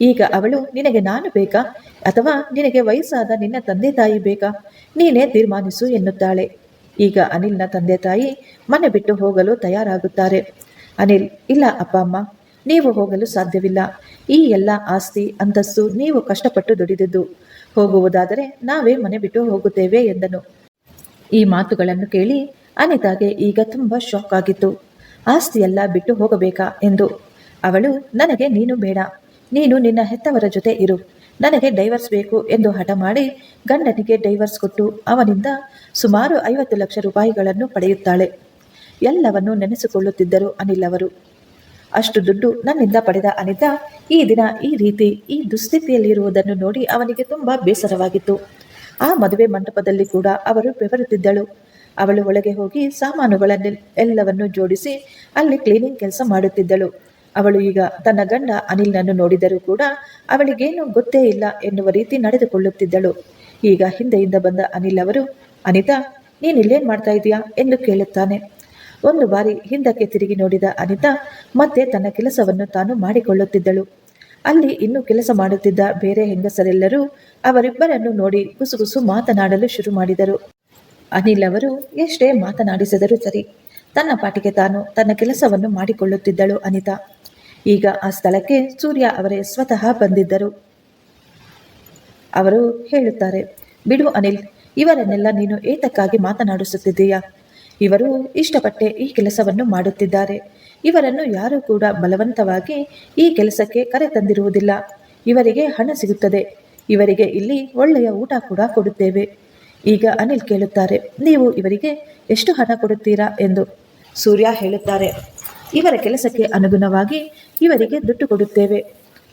ಈಗ ಅವಳು, ನಿನಗೆ ನಾನು ಬೇಕಾ? ಅಥವಾ ನಿನಗೆ ವಯಸ್ಸಾದ ನಿನ್ನ ತಂದೆ ತಾಯಿ ಬೇಕಾ? ನೀನೇ ತೀರ್ಮಾನಿಸು ಎನ್ನುತ್ತಾಳೆ. ಈಗ ಅನಿಲ್ನ ತಂದೆ ತಾಯಿ ಮನೆ ಬಿಟ್ಟು ಹೋಗಲು ತಯಾರಾಗುತ್ತಾರೆ. ಅನಿಲ್, ಇಲ್ಲ ಅಪ್ಪ ಅಮ್ಮ ನೀವು ಹೋಗಲು ಸಾಧ್ಯವಿಲ್ಲ. ಈ ಎಲ್ಲ ಆಸ್ತಿ, ಅಂತಸ್ತು ನೀವು ಕಷ್ಟಪಟ್ಟು ದುಡಿದಿದ್ದು. ಹೋಗುವುದಾದರೆ ನಾವೇ ಮನೆ ಬಿಟ್ಟು ಹೋಗುತ್ತೇವೆ ಎಂದನು. ಈ ಮಾತುಗಳನ್ನು ಕೇಳಿ ಅನಿತಾಗೆ ಈಗ ತುಂಬಾ ಶಾಕ್ ಆಗಿತ್ತು. ಆಸ್ತಿಯೆಲ್ಲ ಬಿಟ್ಟು ಹೋಗಬೇಕಾ ಎಂದು. ಅವಳು, ನನಗೆ ನೀನು ಬೇಡ. ನೀನು ನಿನ್ನ ಹೆತ್ತವರ ಜೊತೆ ಇರು. ನನಗೆ ಡೈವರ್ಸ್ ಬೇಕು ಎಂದು ಹಠ ಮಾಡಿ ಗಂಡನಿಗೆ ಡೈವರ್ಸ್ ಕೊಟ್ಟು ಅವನಿಂದ ಸುಮಾರು ಐವತ್ತು ಲಕ್ಷ ರೂಪಾಯಿಗಳನ್ನು ಪಡೆಯುತ್ತಾಳೆ. ಎಲ್ಲವನ್ನು ನೆನೆಸಿಕೊಳ್ಳುತ್ತಿದ್ದರು ಅನಿಲ್ ಅವರು. ಅಷ್ಟು ದುಡ್ಡು ನನ್ನಿಂದ ಪಡೆದ ಅನಿತಾ ಈ ದಿನ ಈ ರೀತಿ ಈ ದುಸ್ಥಿತಿಯಲ್ಲಿರುವುದನ್ನು ನೋಡಿ ಅವನಿಗೆ ತುಂಬಾ ಬೇಸರವಾಗಿತ್ತು. ಆ ಮದುವೆ ಮಂಟಪದಲ್ಲಿ ಕೂಡ ಅವರು ಬೆವರುತ್ತಿದ್ದಳು. ಅವಳು ಒಳಗೆ ಹೋಗಿ ಸಾಮಾನುಗಳನ್ನು ಎಲ್ಲವನ್ನು ಜೋಡಿಸಿ ಅಲ್ಲಿ ಕ್ಲೀನಿಂಗ್ ಕೆಲಸ ಮಾಡುತ್ತಿದ್ದಳು. ಅವಳು ಈಗ ತನ್ನ ಗಂಡ ಅನಿಲ್ನನ್ನು ನೋಡಿದರೂ ಕೂಡ ಅವಳಿಗೇನು ಗೊತ್ತೇ ಇಲ್ಲ ಎನ್ನುವ ರೀತಿ ನಡೆದುಕೊಳ್ಳುತ್ತಿದ್ದಳು. ಈಗ ಹಿಂದೆಯಿಂದ ಬಂದ ಅನಿಲ್ ಅವರು, ಅನಿತಾ ನೀನಿಲ್ಲೇನು ಮಾಡ್ತಾ ಇದೀಯಾ? ಎಂದು ಕೇಳುತ್ತಾನೆ. ಒಂದು ಬಾರಿ ಹಿಂದಕ್ಕೆ ತಿರುಗಿ ನೋಡಿದ ಅನಿತಾ ಮತ್ತೆ ತನ್ನ ಕೆಲಸವನ್ನು ತಾನು ಮಾಡಿಕೊಳ್ಳುತ್ತಿದ್ದಳು. ಅಲ್ಲಿ ಇನ್ನು ಕೆಲಸ ಮಾಡುತ್ತಿದ್ದ ಬೇರೆ ಹೆಂಗಸರೆಲ್ಲರೂ ಅವರಿಬ್ಬರನ್ನು ನೋಡಿ ಗುಸುಗುಸು ಮಾತನಾಡಲು ಶುರು ಮಾಡಿದರು. ಅನಿಲ್ ಅವರು ಎಷ್ಟೇ ಮಾತನಾಡಿಸಿದರೂ ಸರಿ, ತನ್ನ ಪಾಟಿಗೆ ತಾನು ತನ್ನ ಕೆಲಸವನ್ನು ಮಾಡಿಕೊಳ್ಳುತ್ತಿದ್ದಳು ಅನಿತಾ. ಈಗ ಆ ಸ್ಥಳಕ್ಕೆ ಸೂರ್ಯ ಅವರೇ ಸ್ವತಃ ಬಂದಿದ್ದರು. ಅವರು ಹೇಳುತ್ತಾರೆ, ಬಿಡು ಅನಿಲ್, ಇವರನ್ನೆಲ್ಲ ನೀನು ಏತಕ್ಕಾಗಿ ಮಾತನಾಡಿಸುತ್ತಿದ್ದೀಯಾ? ಇವರು ಇಷ್ಟಪಟ್ಟೆ ಈ ಕೆಲಸವನ್ನು ಮಾಡುತ್ತಿದ್ದಾರೆ. ಇವರನ್ನು ಯಾರೂ ಕೂಡ ಬಲವಂತವಾಗಿ ಈ ಕೆಲಸಕ್ಕೆ ಕರೆ ತಂದಿರುವುದಿಲ್ಲ. ಇವರಿಗೆ ಹಣ ಸಿಗುತ್ತದೆ. ಇವರಿಗೆ ಇಲ್ಲಿ ಒಳ್ಳೆಯ ಊಟ ಕೂಡ ಕೊಡುತ್ತೇವೆ. ಈಗ ಅನಿಲ್ ಕೇಳುತ್ತಾರೆ, ನೀವು ಇವರಿಗೆ ಎಷ್ಟು ಹಣ ಕೊಡುತ್ತೀರಾ? ಎಂದು. ಸೂರ್ಯ ಹೇಳುತ್ತಾರೆ, ಇವರ ಕೆಲಸಕ್ಕೆ ಅನುಗುಣವಾಗಿ ಇವರಿಗೆ ದುಡ್ಡು ಕೊಡುತ್ತೇವೆ.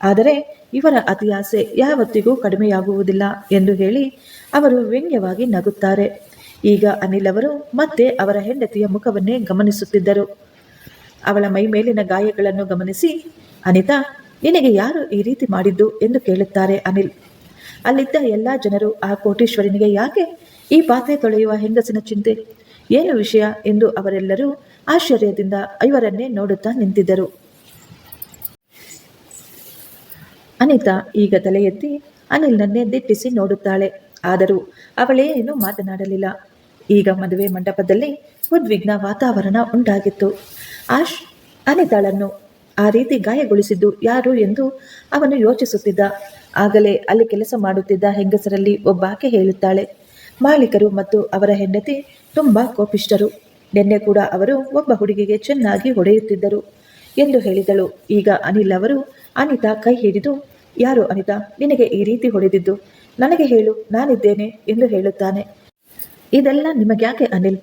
ಆದರೆ ಇವರ ಅತಿಯಾಸೆ ಯಾವತ್ತಿಗೂ ಕಡಿಮೆಯಾಗುವುದಿಲ್ಲ ಎಂದು ಹೇಳಿ ಅವರು ವ್ಯಂಗ್ಯವಾಗಿ ನಗುತ್ತಾರೆ. ಈಗ ಅನಿಲ್ ಅವರು ಮತ್ತೆ ಅವರ ಹೆಂಡತಿಯ ಮುಖವನ್ನೇ ಗಮನಿಸುತ್ತಿದ್ದರು. ಅವಳ ಮೈ ಮೇಲಿನ ಗಾಯಗಳನ್ನು ಗಮನಿಸಿ, ಅನಿತಾ, ನಿನಗೆ ಯಾರು ಈ ರೀತಿ ಮಾಡಿದ್ದು? ಎಂದು ಕೇಳುತ್ತಾರೆ ಅನಿಲ್. ಅಲ್ಲಿದ್ದ ಎಲ್ಲಾ ಜನರು ಆ ಕೋಟೀಶ್ವರನಿಗೆ, ಯಾಕೆ? ಈ ಪಾತ್ರೆ ತೊಳೆಯುವ ಹೆಂಗಸಿನ ಚಿಂತೆ? ಏನು ವಿಷಯ? ಎಂದು ಅವರೆಲ್ಲರೂ ಆಶ್ಚರ್ಯದಿಂದ ಐವರನ್ನೇ ನೋಡುತ್ತಾ ನಿಂತಿದ್ದರು. ಅನಿತಾ ಈಗ ತಲೆ ಎತ್ತಿ ಅನಿಲ್ನನ್ನೇ ದಿಟ್ಟಿಸಿ ನೋಡುತ್ತಾಳೆ. ಆದರೂ ಅವಳೇನು ಮಾತನಾಡಲಿಲ್ಲ. ಈಗ ಮದುವೆ ಮಂಟಪದಲ್ಲಿ ಉದ್ವಿಗ್ನ ವಾತಾವರಣ ಉಂಟಾಗಿತ್ತು. ಆಶ್ ಅನಿತಾಳನ್ನು ಆ ರೀತಿ ಗಾಯಗೊಳಿಸಿದ್ದು ಯಾರು ಎಂದು ಅವನು ಯೋಚಿಸುತ್ತಿದ್ದ. ಆಗಲೇ ಅಲ್ಲಿ ಕೆಲಸ ಮಾಡುತ್ತಿದ್ದ ಹೆಂಗಸರಲ್ಲಿ ಒಬ್ಬಾಕೆ ಹೇಳುತ್ತಾಳೆ, ಮಾಲೀಕರು ಮತ್ತು ಅವರ ಹೆಂಡತಿ ತುಂಬಾ ಕೋಪಿಷ್ಟರು ನಿನ್ನೆ ಕೂಡ ಅವರು ಒಬ್ಬ ಹುಡುಗಿಗೆ ಚೆನ್ನಾಗಿ ಹೊಡೆಯುತ್ತಿದ್ದರು ಎಂದು ಹೇಳಿದಳು. ಈಗ ಅನಿಲ್ ಅವರು, ಅನಿತಾ ಕೈ ಹಿಡಿದು, ಯಾರು ಅನಿತಾ, ನಿನಗೆ ಈ ರೀತಿ ಹೊಡೆದಿದ್ದು? ನನಗೆ ಹೇಳು, ನಾನಿದ್ದೇನೆ ಎಂದು ಹೇಳುತ್ತಾನೆ. ಇದೆಲ್ಲ ನಿಮಗ್ಯಾಕೆ ಅನಿಲ್?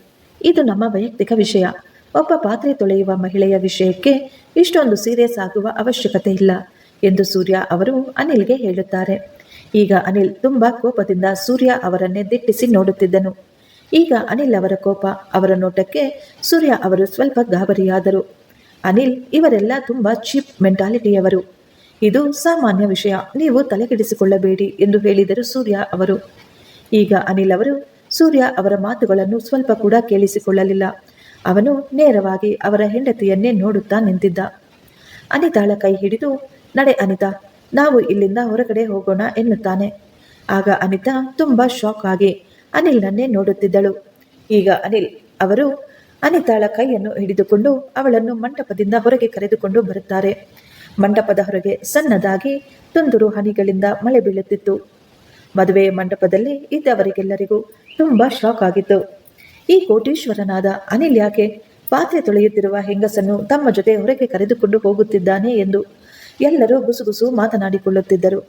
ಇದು ನಮ್ಮ ವೈಯಕ್ತಿಕ ವಿಷಯ. ಒಬ್ಬ ಪಾತ್ರೆ ತೊಳೆಯುವ ಮಹಿಳೆಯ ವಿಷಯಕ್ಕೆ ಇಷ್ಟೊಂದು ಸೀರಿಯಸ್ ಆಗುವ ಅವಶ್ಯಕತೆ ಇಲ್ಲ ಎಂದು ಸೂರ್ಯ ಅವರು ಅನಿಲ್ಗೆ ಹೇಳುತ್ತಾರೆ. ಈಗ ಅನಿಲ್ ತುಂಬಾ ಕೋಪದಿಂದ ಸೂರ್ಯ ಅವರನ್ನೇ ದಿಟ್ಟಿಸಿ ನೋಡುತ್ತಿದ್ದನು. ಈಗ ಅನಿಲ್ ಅವರ ಕೋಪ ಅವರ ನೋಟಕ್ಕೆ ಸೂರ್ಯ ಅವರು ಸ್ವಲ್ಪ ಗಾಬರಿಯಾದರು. ಅನಿಲ್ ಇವರೆಲ್ಲ ತುಂಬಾ ಚೀಪ್ ಮೆಂಟಾಲಿಟಿಯವರು. ಇದು ಸಾಮಾನ್ಯ ವಿಷಯ. ನೀವು ತಲೆಕೆಡಿಸಿಕೊಳ್ಳಬೇಡಿ ಎಂದು ಹೇಳಿದರು ಸೂರ್ಯ ಅವರು. ಈಗ ಅನಿಲ್ ಅವರು ಸೂರ್ಯ ಅವರ ಮಾತುಗಳನ್ನು ಸ್ವಲ್ಪ ಕೂಡ ಕೇಳಿಸಿಕೊಳ್ಳಲಿಲ್ಲ. ಅವನು ನೇರವಾಗಿ ಅವರ ಹೆಂಡತಿಯನ್ನೇ ನೋಡುತ್ತಾ ನಿಂತಿದ್ದ. ಅನಿತಾಳ ಕೈ ಹಿಡಿದು, ನಡೆ ಅನಿತಾ, ನಾವು ಇಲ್ಲಿಂದ ಹೊರಗಡೆ ಹೋಗೋಣ, ಎನ್ನುತ್ತಾನೆ. ಆಗ ಅನಿತಾ ತುಂಬಾ ಶಾಕ್ ಆಗಿ ಅನಿಲ್ನನ್ನೇ ನೋಡುತ್ತಿದ್ದಳು. ಈಗ ಅನಿಲ್ ಅವರು ಅನಿತಾಳ ಕೈಯನ್ನು ಹಿಡಿದುಕೊಂಡು ಅವಳನ್ನು ಮಂಟಪದಿಂದ ಹೊರಗೆ ಕರೆದುಕೊಂಡು ಬರುತ್ತಾರೆ. ಮಂಟಪದ ಹೊರಗೆ ಸಣ್ಣದಾಗಿ ತುಂತುರು ಹನಿಗಳಿಂದ ಮಳೆ ಬೀಳುತ್ತಿತ್ತು. ಮದುವೆ ಮಂಟಪದಲ್ಲಿ ಇದ್ದವರಿಗೆಲ್ಲರಿಗೂ ತುಂಬಾ ಶಾಕ್ ಆಗಿತ್ತು. ಈ ಕೋಟೀಶ್ವರನಾದ ಅನಿಲ್ ಯಾಕೆ ಪಾತ್ರೆ ತೊಳೆಯುತ್ತಿರುವ ಹೆಂಗಸನ್ನು ತಮ್ಮ ಜೊತೆ ಹೊರಗೆ ಕರೆದುಕೊಂಡು ಹೋಗುತ್ತಿದ್ದಾನೆ ಎಂದು ಎಲ್ಲರೂ ಗುಸುಗುಸು ಮಾತನಾಡಿಕೊಳ್ಳುತ್ತಿದ್ದರು.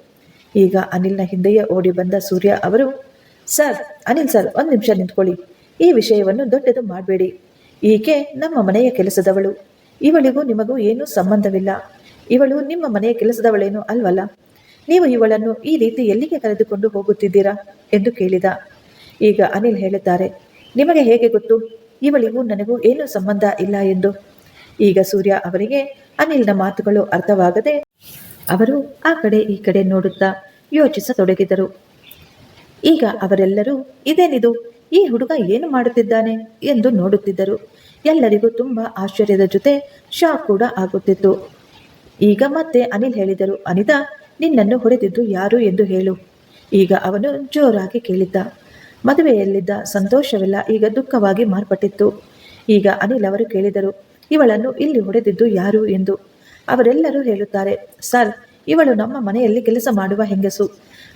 ಈಗ ಅನಿಲ್ನ ಹಿಂದೆಯೇ ಓಡಿ ಬಂದ ಸೂರ್ಯ ಅವರು, ಸರ್, ಅನಿಲ್ ಸರ್, ಒಂದು ನಿಮಿಷ ನಿಂತ್ಕೊಳ್ಳಿ. ಈ ವಿಷಯವನ್ನು ದೊಡ್ಡದು ಮಾಡಬೇಡಿ. ಈಕೆ ನಮ್ಮ ಮನೆಯ ಕೆಲಸದವಳು. ಇವಳಿಗೂ ನಿಮಗೂ ಏನೂ ಸಂಬಂಧವಿಲ್ಲ. ಇವಳು ನಿಮ್ಮ ಮನೆಯ ಕೆಲಸದವಳೇನು ಅಲ್ವಲ್ಲ. ನೀವು ಇವಳನ್ನು ಈ ರೀತಿ ಎಲ್ಲಿಗೆ ಕರೆದುಕೊಂಡು ಹೋಗುತ್ತಿದ್ದೀರಾ? ಎಂದು ಕೇಳಿದ. ಈಗ ಅನಿಲ್ ಹೇಳುತ್ತಾರೆ ನಿಮಗೆ ಹೇಗೆ ಗೊತ್ತು? ಇವಳಿಗೂ ನನಗೂ ಏನೂ ಸಂಬಂಧ ಇಲ್ಲ ಎಂದು. ಈಗ ಸೂರ್ಯ ಅವರಿಗೆ ಅನಿಲ್ನ ಮಾತುಗಳು ಅರ್ಥವಾಗದೆ ಅವರು ಆ ಕಡೆ ಈ ಕಡೆ ನೋಡುತ್ತಾ ಯೋಚಿಸತೊಡಗಿದರು. ಈಗ ಅವರೆಲ್ಲರೂ, ಇದೇನಿದು? ಈ ಹುಡುಗ ಏನು ಮಾಡುತ್ತಿದ್ದಾನೆ? ಎಂದು ನೋಡುತ್ತಿದ್ದರು. ಎಲ್ಲರಿಗೂ ತುಂಬಾ ಆಶ್ಚರ್ಯದ ಜೊತೆ ಶಾಕ್ ಕೂಡ ಆಗುತ್ತಿತ್ತು. ಈಗ ಮತ್ತೆ ಅನಿಲ್ ಹೇಳಿದರು, ಅನಿತಾ, ನಿನ್ನನ್ನು ಹೊಡೆದಿದ್ದು ಯಾರು ಎಂದು ಹೇಳು. ಈಗ ಅವನು ಜೋರಾಗಿ ಕೇಳಿದ್ದ. ಮದುವೆಯಲ್ಲಿದ್ದ ಸಂತೋಷವೆಲ್ಲ ಈಗ ದುಃಖವಾಗಿ ಮಾರ್ಪಟ್ಟಿತ್ತು. ಈಗ ಅನಿಲ್ ಅವರು ಕೇಳಿದರು, ಇವಳನ್ನು ಇಲ್ಲಿ ಹೊಡೆದಿದ್ದು ಯಾರು? ಎಂದು. ಅವರೆಲ್ಲರೂ ಹೇಳುತ್ತಾರೆ, ಸರ್, ಇವಳು ನಮ್ಮ ಮನೆಯಲ್ಲಿ ಕೆಲಸ ಮಾಡುವ ಹೆಂಗಸು.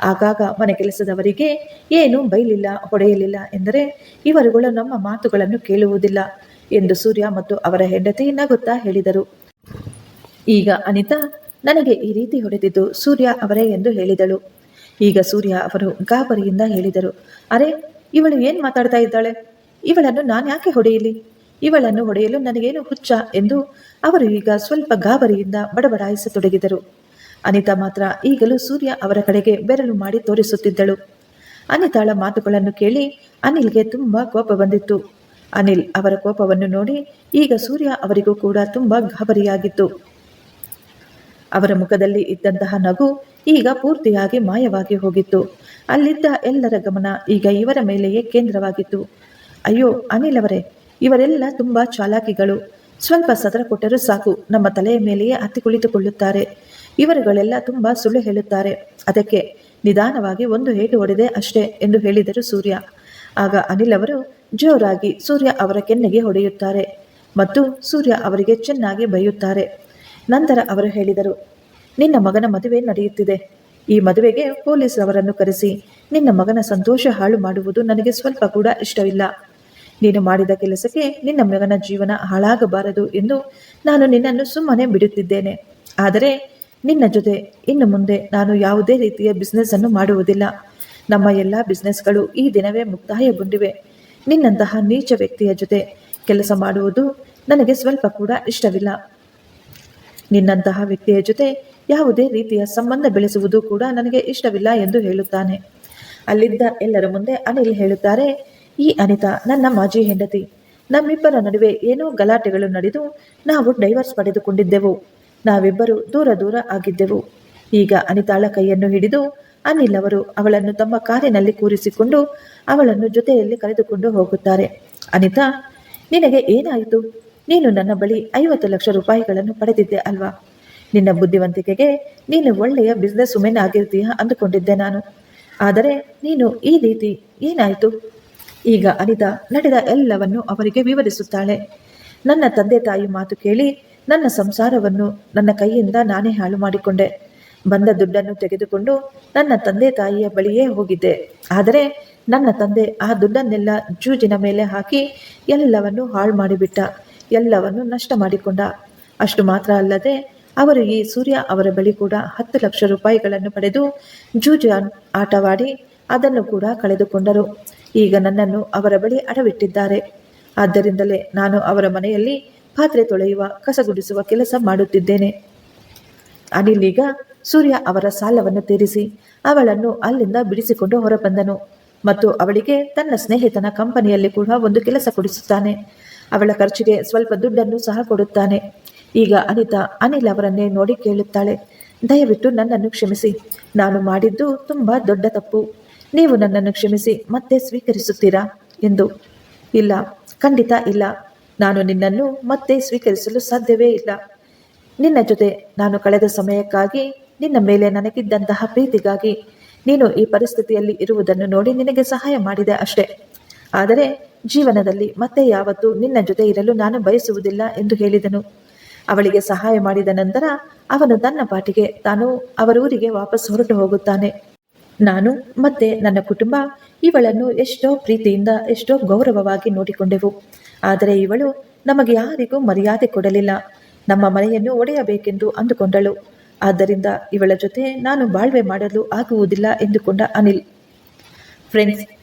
ಆಗಾಗ ಮನೆ ಕೆಲಸದವರಿಗೆ ಏನು ಬೈಲಿಲ್ಲ, ಹೊಡೆಯಲಿಲ್ಲ ಎಂದರೆ ಇವರುಗಳು ನಮ್ಮ ಮಾತುಗಳನ್ನು ಕೇಳುವುದಿಲ್ಲ ಎಂದು ಸೂರ್ಯ ಮತ್ತು ಅವರ ಹೆಂಡತಿ ನಗುತ್ತಾ ಹೇಳಿದರು. ಈಗ ಅನಿತಾ, ನನಗೆ ಈ ರೀತಿ ಹೊಡೆದಿದ್ದು ಸೂರ್ಯ ಅವರೇ ಎಂದು ಹೇಳಿದಳು. ಈಗ ಸೂರ್ಯ ಅವರು ಗಾಬರಿಯಿಂದ ಹೇಳಿದರು, ಅರೆ, ಇವಳು ಏನು ಮಾತಾಡ್ತಾ ಇದ್ದಾಳೆ? ಇವಳನ್ನು ನಾನು ಯಾಕೆ ಹೊಡೆಯಲಿ? ಇವಳನ್ನು ಹೊಡೆಯಲು ನನಗೇನು ಹುಚ್ಚ? ಎಂದು ಅವರು ಈಗ ಸ್ವಲ್ಪ ಗಾಬರಿಯಿಂದ ಬಡಬಡಾಯಿಸತೊಡಗಿದರು. ಅನಿತಾ ಮಾತ್ರ ಈಗಲೂ ಸೂರ್ಯ ಅವರ ಕಡೆಗೆ ಬೆರಳು ಮಾಡಿ ತೋರಿಸುತ್ತಿದ್ದಳು. ಅನಿತಾಳ ಮಾತುಗಳನ್ನು ಕೇಳಿ ಅನಿಲ್ಗೆ ತುಂಬಾ ಕೋಪ ಬಂದಿತ್ತು. ಅನಿಲ್ ಅವರ ಕೋಪವನ್ನು ನೋಡಿ ಈಗ ಸೂರ್ಯ ಅವರಿಗೂ ಕೂಡ ತುಂಬಾ ಗಾಬರಿಯಾಗಿತ್ತು. ಅವರ ಮುಖದಲ್ಲಿ ಇದ್ದಂತಹ ನಗು ಈಗ ಪೂರ್ತಿಯಾಗಿ ಮಾಯವಾಗಿ ಹೋಗಿತ್ತು. ಅಲ್ಲಿದ್ದ ಎಲ್ಲರ ಗಮನ ಈಗ ಇವರ ಮೇಲೆಯೇ ಕೇಂದ್ರವಾಗಿತ್ತು. ಅಯ್ಯೋ, ಅನಿಲ್ ಅವರೇ, ಇವರೆಲ್ಲ ತುಂಬಾ ಚಾಲಾಕಿಗಳು. ಸ್ವಲ್ಪ ಸದರ ಕೊಟ್ಟರೂ ಸಾಕು, ನಮ್ಮ ತಲೆಯ ಮೇಲೆಯೇ ಅತ್ತಿ ಕುಳಿತುಕೊಳ್ಳುತ್ತಾರೆ. ಇವರುಗಳೆಲ್ಲ ತುಂಬಾ ಸುಳ್ಳು ಹೇಳುತ್ತಾರೆ. ಅದಕ್ಕೆ ನಿಧಾನವಾಗಿ ಒಂದು ಏಟು ಹೊಡೆದೆ ಅಷ್ಟೇ ಎಂದು ಹೇಳಿದರು ಸೂರ್ಯ. ಆಗ ಅನಿಲ್ ಅವರು ಜೋರಾಗಿ ಸೂರ್ಯ ಅವರ ಕೆನ್ನೆಗೆ ಹೊಡೆಯುತ್ತಾರೆ ಮತ್ತು ಸೂರ್ಯ ಅವರಿಗೆ ಚೆನ್ನಾಗಿ ಬೈಯುತ್ತಾರೆ. ನಂತರ ಅವರು ಹೇಳಿದರು, ನಿನ್ನ ಮಗನ ಮದುವೆ ನಡೆಯುತ್ತಿದೆ. ಈ ಮದುವೆಗೆ ಪೊಲೀಸ್ ಅವರನ್ನು ಕರೆಸಿ, ನಿನ್ನ ಮಗನ ಸಂತೋಷ ಹಾಳು ಮಾಡುವುದು ನನಗೆ ಸ್ವಲ್ಪ ಕೂಡ ಇಷ್ಟವಿಲ್ಲ. ನೀನು ಮಾಡಿದ ಕೆಲಸಕ್ಕೆ ನಿನ್ನ ಮಗನ ಜೀವನ ಹಾಳಾಗಬಾರದು ಎಂದು ನಾನು ನಿನ್ನನ್ನು ಸುಮ್ಮನೆ ಬಿಡುತ್ತಿದ್ದೇನೆ. ಆದರೆ ನಿನ್ನ ಜೊತೆ ಇನ್ನು ಮುಂದೆ ನಾನು ಯಾವುದೇ ರೀತಿಯ ಬಿಸ್ನೆಸ್ ಅನ್ನು ಮಾಡುವುದಿಲ್ಲ. ನಮ್ಮ ಎಲ್ಲ ಬಿಸ್ನೆಸ್ಗಳು ಈ ದಿನವೇ ಮುಕ್ತಾಯಗೊಂಡಿವೆ. ನಿನ್ನಂತಹ ನೀಚ ವ್ಯಕ್ತಿಯ ಜೊತೆ ಕೆಲಸ ಮಾಡುವುದು ನನಗೆ ಸ್ವಲ್ಪ ಕೂಡ ಇಷ್ಟವಿಲ್ಲ. ನಿನ್ನಂತಹ ವ್ಯಕ್ತಿಯ ಜೊತೆ ಯಾವುದೇ ರೀತಿಯ ಸಂಬಂಧ ಬೆಳೆಸುವುದು ಕೂಡ ನನಗೆ ಇಷ್ಟವಿಲ್ಲ ಎಂದು ಹೇಳುತ್ತಾನೆ. ಅಲ್ಲಿದ್ದ ಎಲ್ಲರ ಮುಂದೆ ಅನಿಲ್ ಹೇಳುತ್ತಾರೆ, ಈ ಅನಿತಾ, ನನ್ನ ಮಾಜಿ ಹೆಂಡತಿ. ನಮ್ಮಿಬ್ಬರ ನಡುವೆ ಏನೋ ಗಲಾಟೆಗಳು ನಡೆದು ನಾವು ಡೈವರ್ಸ್ ಪಡೆದುಕೊಂಡಿದ್ದೆವು. ನಾವಿಬ್ಬರು ದೂರ ದೂರ ಆಗಿದ್ದೆವು. ಈಗ ಅನಿತಾಳ ಕೈಯನ್ನು ಹಿಡಿದು ಅನಿಲ್ ಅವರು ಅವಳನ್ನು ತಮ್ಮ ಕಾರಿನಲ್ಲಿ ಕೂರಿಸಿಕೊಂಡು ಅವಳನ್ನು ಜೊತೆಯಲ್ಲಿ ಕರೆದುಕೊಂಡು ಹೋಗುತ್ತಾರೆ. ಅನಿತಾ, ನಿನಗೆ ಏನಾಯಿತು? ನೀನು ನನ್ನ ಬಳಿ ಐವತ್ತು ಲಕ್ಷ ರೂಪಾಯಿಗಳನ್ನು ಪಡೆದಿದ್ದೆ ಅಲ್ವಾ? ನಿನ್ನ ಬುದ್ಧಿವಂತಿಕೆಗೆ ನೀನು ಒಳ್ಳೆಯ ಬಿಸ್ನೆಸ್ ವುಮೆನ್ ಆಗಿರ್ತೀಯ ಅಂದುಕೊಂಡಿದ್ದೆ ನಾನು. ಆದರೆ ನೀನು ಈ ರೀತಿ ಏನಾಯಿತು? ಈಗ ಅನಿತಾ ನಡೆದ ಎಲ್ಲವನ್ನು ಅವರಿಗೆ ವಿವರಿಸುತ್ತಾಳೆ. ನನ್ನ ತಂದೆ ತಾಯಿ ಮಾತು ಕೇಳಿ ನನ್ನ ಸಂಸಾರವನ್ನು ನನ್ನ ಕೈಯಿಂದ ನಾನೇ ಹಾಳು ಮಾಡಿಕೊಂಡೆ. ಬಂದ ದುಡ್ಡನ್ನು ತೆಗೆದುಕೊಂಡು ನನ್ನ ತಂದೆ ತಾಯಿಯ ಬಳಿಯೇ ಹೋಗಿದ್ದೆ. ಆದರೆ ನನ್ನ ತಂದೆ ಆ ದುಡ್ಡನ್ನೆಲ್ಲ ಜೂಜಿನ ಮೇಲೆ ಹಾಕಿ ಎಲ್ಲವನ್ನು ಹಾಳು ಮಾಡಿಬಿಟ್ಟ. ಎಲ್ಲವನ್ನು ನಷ್ಟ ಮಾಡಿಕೊಂಡ. ಅಷ್ಟು ಮಾತ್ರ ಅಲ್ಲದೆ ಅವರು ಈ ಸೂರ್ಯ ಅವರ ಬಳಿ ಕೂಡ ಹತ್ತು ಲಕ್ಷ ರೂಪಾಯಿಗಳನ್ನು ಪಡೆದು ಜೂಜು ಆಟವಾಡಿ ಅದನ್ನು ಕೂಡ ಕಳೆದುಕೊಂಡರು. ಈಗ ನನ್ನನ್ನು ಅವರ ಬಳಿ ಅಡವಿಟ್ಟಿದ್ದಾರೆ. ಆದ್ದರಿಂದಲೇ ನಾನು ಅವರ ಮನೆಯಲ್ಲಿ ಪಾತ್ರೆ ತೊಳೆಯುವ, ಕಸಗುಡಿಸುವ ಕೆಲಸ ಮಾಡುತ್ತಿದ್ದೇನೆ. ಅನಿಲ್ ಸೂರ್ಯ ಅವರ ಸಾಲವನ್ನು ತೀರಿಸಿ ಅವಳನ್ನು ಅಲ್ಲಿಂದ ಬಿಡಿಸಿಕೊಂಡು ಹೊರಬಂದನು ಮತ್ತು ಅವಳಿಗೆ ತನ್ನ ಸ್ನೇಹಿತನ ಕಂಪನಿಯಲ್ಲಿ ಕೂಡ ಒಂದು ಕೆಲಸ ಕೊಡಿಸುತ್ತಾನೆ. ಅವಳ ಖರ್ಚಿಗೆ ಸ್ವಲ್ಪ ದುಡ್ಡನ್ನು ಸಹ ಕೊಡುತ್ತಾನೆ. ಈಗ ಅನಿತಾ ಅನಿಲ್ ಅವರನ್ನೇ ನೋಡಿ ಕೇಳುತ್ತಾಳೆ. ದಯವಿಟ್ಟು ನನ್ನನ್ನು ಕ್ಷಮಿಸಿ. ನಾನು ಮಾಡಿದ್ದು ತುಂಬಾ ದೊಡ್ಡ ತಪ್ಪು. ನೀವು ನನ್ನನ್ನು ಕ್ಷಮಿಸಿ ಮತ್ತೆ ಸ್ವೀಕರಿಸುತ್ತೀರಾ? ಎಂದು. ಇಲ್ಲ, ಖಂಡಿತ ಇಲ್ಲ. ನಾನು ನಿನ್ನನ್ನು ಮತ್ತೆ ಸ್ವೀಕರಿಸಲು ಸಾಧ್ಯವೇ ಇಲ್ಲ. ನಿನ್ನ ಜೊತೆ ನಾನು ಕಳೆದ ಸಮಯಕ್ಕಾಗಿ ನಿನ್ನ ಮೇಲೆ ನನಗಿದ್ದಂತಹ ಪ್ರೀತಿಗಾಗಿ ನೀನು ಈ ಪರಿಸ್ಥಿತಿಯಲ್ಲಿ ಇರುವುದನ್ನು ನೋಡಿ ನಿನಗೆ ಸಹಾಯ ಮಾಡಿದೆ ಅಷ್ಟೇ. ಆದರೆ ಜೀವನದಲ್ಲಿ ಮತ್ತೆ ಯಾವತ್ತೂ ನಿನ್ನ ಜೊತೆ ಇರಲು ನಾನು ಬಯಸುವುದಿಲ್ಲ ಎಂದು ಹೇಳಿದನು. ಅವಳಿಗೆ ಸಹಾಯ ಮಾಡಿದ ನಂತರ ಅವನು ತನ್ನ ಪಾಟಿಗೆ ತಾನು ಅವರೂರಿಗೆ ವಾಪಸ್ ಹೊರಟು ಹೋಗುತ್ತಾನೆ. ನಾನು ಮತ್ತೆ ನನ್ನ ಕುಟುಂಬ ಇವಳನ್ನು ಎಷ್ಟೋ ಪ್ರೀತಿಯಿಂದ, ಎಷ್ಟೋ ಗೌರವವಾಗಿ ನೋಡಿಕೊಂಡೆವು. ಆದರೆ ಇವಳು ನಮಗೆ ಯಾರಿಗೂ ಮರ್ಯಾದೆ ಕೊಡಲಿಲ್ಲ. ನಮ್ಮ ಮನೆಯನ್ನು ಒಡೆಯಬೇಕೆಂದು ಅಂದುಕೊಂಡಳು. ಆದ್ದರಿಂದ ಇವಳ ಜೊತೆ ನಾನು ಬಾಳ್ವೆ ಮಾಡಲು ಆಗುವುದಿಲ್ಲ ಎಂದುಕೊಂಡ ಅನಿಲ್. ಫ್ರೆಂಡ್ಸ್